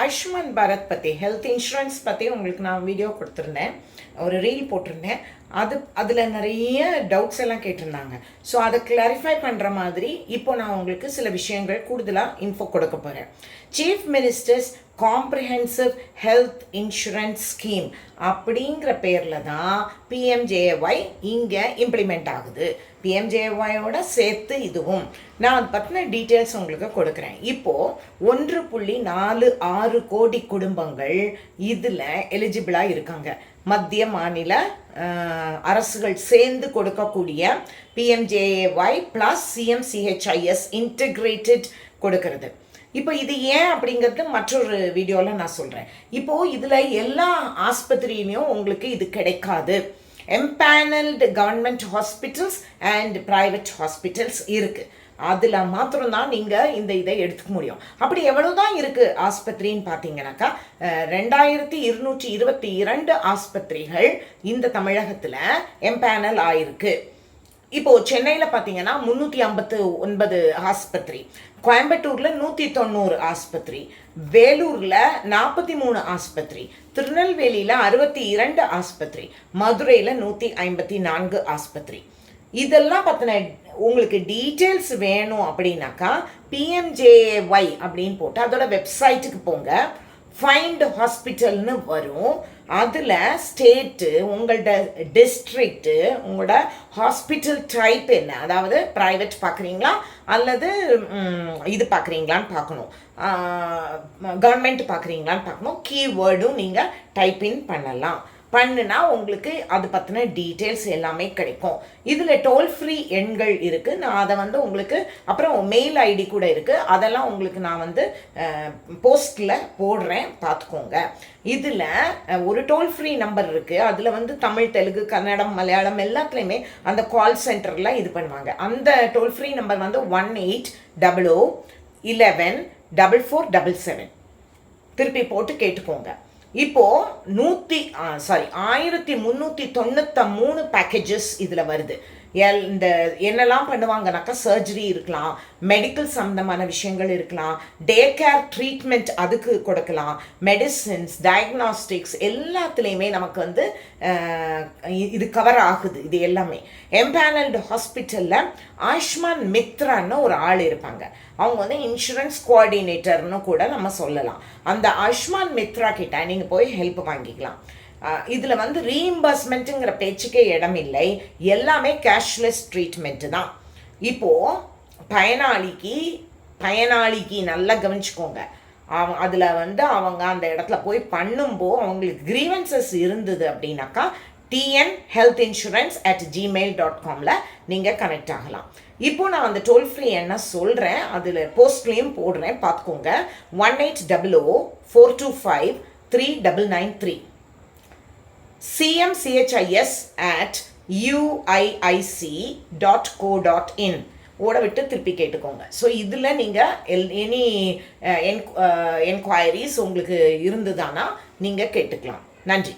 ஆயுஷ்மான் பாரத் பற்றி health insurance பற்றி உங்களுக்கு நான் வீடியோ கொடுத்துருந்தேன். ஒரு ரீல் போட்டிருந்தேன். அது அதில் நிறைய டவுட்ஸ் எல்லாம் கேட்டிருந்தாங்க. ஸோ அதை கிளாரிஃபை பண்ணுற மாதிரி இப்போ நான் உங்களுக்கு சில விஷயங்கள் கூடுதலாக இன்ஃபோ கொடுக்க போகிறேன் chief minister's comprehensive health insurance scheme அப்படிங்கிற பேரில் தான் பிஎம்ஜேஒய் இங்கே இம்ப்ளிமெண்ட் ஆகுது. பிஎம்ஜேஒயோட சேர்த்து இதுவும். நான் அதை பற்றின டீட்டெயில்ஸ் உங்களுக்கு கொடுக்குறேன். இப்போது ஒன்று புள்ளி நாலு ஆறு கோடி குடும்பங்கள் இதில் எலிஜிபிளாக இருக்காங்க. மத்திய மாநில அரசுகள் சேர்ந்து கொடுக்கக்கூடிய பிஎம்ஜேஒய் ப்ளஸ் சிஎம்சிஹெச்ஐஎஸ் இன்டிகிரேட்டட் கொடுக்கறது. இப்போ இது ஏன் அப்படிங்கிறது மற்றொரு வீடியோவில் நான் சொல்கிறேன் இப்போது இதில் எல்லா ஆஸ்பத்திரியுமே உங்களுக்கு இது கிடைக்காது. Empanelled government hospitals and private hospitals இருக்குது அதில் மாத்திரம்தான் நீங்கள் இந்த இதை எடுத்துக்க முடியும். அப்படி எவ்வளோ தான் இருக்குது ஆஸ்பத்திரின்னு பார்த்தீங்கன்னாக்கா ரெண்டாயிரத்தி இருநூற்றி இருபத்தி இரண்டு ஆஸ்பத்திரிகள் இந்த தமிழகத்தில் எம்பேனல் ஆயிருக்கு. இப்போ சென்னையில் பார்த்தீங்கன்னா முந்நூற்றி ஐம்பத்து ஒன்பது ஆஸ்பத்திரி கோயம்புத்தூரில் நூற்றி தொண்ணூறு ஆஸ்பத்திரி வேலூரில் நாற்பத்தி மூணு ஆஸ்பத்திரி திருநெல்வேலியில் அறுபத்தி இரண்டு ஆஸ்பத்திரி மதுரையில் நூற்றி ஐம்பத்தி நான்கு ஆஸ்பத்திரி. இதெல்லாம் பற்றின உங்களுக்கு டீட்டெயில்ஸ் வேணும் அப்படின்னாக்கா பிஎம்ஜேஒய் அப்படின்னு போட்டு அதோட வெப்சைட்டுக்கு போங்க. ஃபைண்ட் ஹாஸ்பிட்டல்னு வரும். அதில் ஸ்டேட்டு உங்களோட டிஸ்ட்ரிக்ட்டு உங்களோட ஹாஸ்பிட்டல் டைப் என்ன? அதாவது ப்ரைவேட் பார்க்குறீங்களா அல்லது இது பார்க்குறீங்களான்னு பார்க்கணும் கவர்மெண்ட் பார்க்குறீங்களான்னு பார்க்கணும் கீவேர்டும் நீங்கள் டைப்பின் பண்ணலாம். பண்ணுனா உங்களுக்கு அது பற்றின டீட்டெயில்ஸ் எல்லாமே கிடைக்கும். இதில் டோல் ஃப்ரீ எண்கள் இருக்குது நான் அதை வந்து உங்களுக்கு அப்புறம் மெயில் ஐடி கூட இருக்குது அதெல்லாம் உங்களுக்கு நான் வந்து போஸ்ட்டில் போடுறேன். பார்த்துக்கோங்க இதில் ஒரு டோல் ஃப்ரீ நம்பர் இருக்குது அதில் வந்து தமிழ் தெலுங்கு கன்னடம் மலையாளம் எல்லாத்துலேயுமே அந்த கால் சென்டரில் இது பண்ணுவாங்க. அந்த டோல் ஃப்ரீ நம்பர் வந்து one eight double O eleven double four double seven திருப்பி போட்டு கேட்டுக்கோங்க. இப்போ நூற்றி சாரி ஆயிரத்தி முந்நூற்றி தொண்ணூத்த மூணு பேக்கேஜஸ் இதில் வருது. எல் இந்த என்னெல்லாம் பண்ணுவாங்கனாக்கா சர்ஜரி இருக்கலாம் மெடிக்கல் சம்மந்தமான விஷயங்கள் இருக்கலாம் டே கேர் ட்ரீட்மெண்ட் அதுக்கு கொடுக்கலாம் மெடிசின்ஸ் டயக்னாஸ்டிக்ஸ் எல்லாத்துலேயுமே நமக்கு வந்து இது கவர் ஆகுது இது எல்லாமே. எம்பேனல்டு ஹாஸ்பிட்டலில் ஆயுஷ்மான் மித்ரான்னு ஒரு ஆள் இருப்பாங்க. அவங்க வந்து இன்சூரன்ஸ் கோஆர்டினேட்டர்னு கூட நம்ம சொல்லலாம். அந்த ஆயுஷ்மான் மித்ரா கிட்ட நீங்கள் போய் ஹெல்ப் வாங்கிக்கலாம். இதில் வந்து ரீஇம்பர்ஸ்மெண்ட்டுங்கிற பேச்சுக்கே இடம் இல்லை எல்லாமே கேஷ்லெஸ் ட்ரீட்மெண்ட்டு தான். இப்போது பயனாளிக்கு பயனாளிக்கு நல்லா கவனிச்சுக்கோங்க. அவங்க அதில் வந்து அவங்க அந்த இடத்துல போய் பண்ணும்போது அவங்களுக்கு கிரீவன்சஸ் இருந்தது அப்படின்னாக்கா TN health insurance at Gmail dot காமில் நீங்கள் கனெக்ட் ஆகலாம். இப்போ நான் அந்த டோல் ஃப்ரீ என்ன சொல்கிறேன் அதில் போஸ்ட்லேயும் போடுறேன். பார்த்துக்கோங்க. One eight double O four two five three double nine three CMCHIS at UIIC dot co dot in ஓட விட்டு திருப்பி கேட்டுக்கோங்க. ஸோ இதில் நீங்கள் எல் எனி என்கொயரிஸ் uh, uh, உங்களுக்கு இருந்ததுன்னா நீங்கள் கேட்டுக்கலாம். நன்றி.